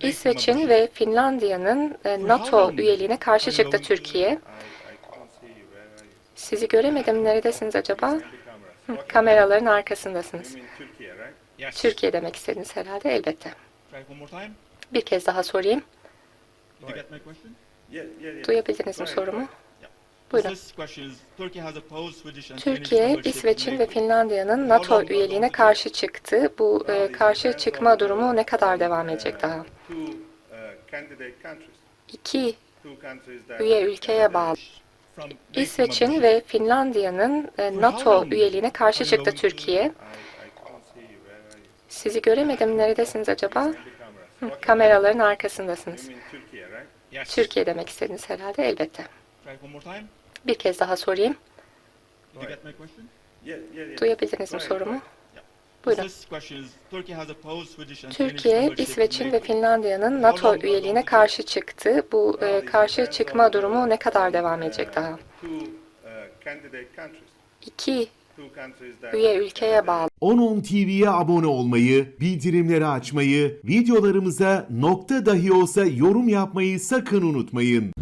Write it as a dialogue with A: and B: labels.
A: İsveç'in ve Finlandiya'nın e, NATO üyeliğine karşı çıktı Türkiye. Sizi göremedim. Neredesiniz acaba? Hı, kameraların arkasındasınız. Türkiye demek istediniz herhalde. Elbette. Bir kez daha sorayım. Duyabildiniz mi sorumu? Buyurun. Türkiye, İsveç'in ve Finlandiya'nın NATO üyeliğine karşı çıktı. Bu e, karşı çıkma durumu ne kadar devam edecek daha? İki üye ülkeye bağlı. İsveç'in ve Finlandiya'nın e, NATO üyeliğine karşı çıktı Türkiye. Sizi göremedim. Neredesiniz acaba? Hı, kameraların arkasındasınız. Türkiye demek istediniz herhalde. Elbette. Bir kez daha sorayım. Duyabildiniz mi sorumu? Buyurun. Türkiye, İsveç'in ve Finlandiya'nın NATO üyeliğine karşı çıktı. Bu e, karşı çıkma durumu ne kadar devam edecek daha? İki üye ülkeye bağlı.
B: 10.10 TV'ye abone olmayı, bildirimleri açmayı, videolarımıza nokta dahi olsa yorum yapmayı sakın unutmayın.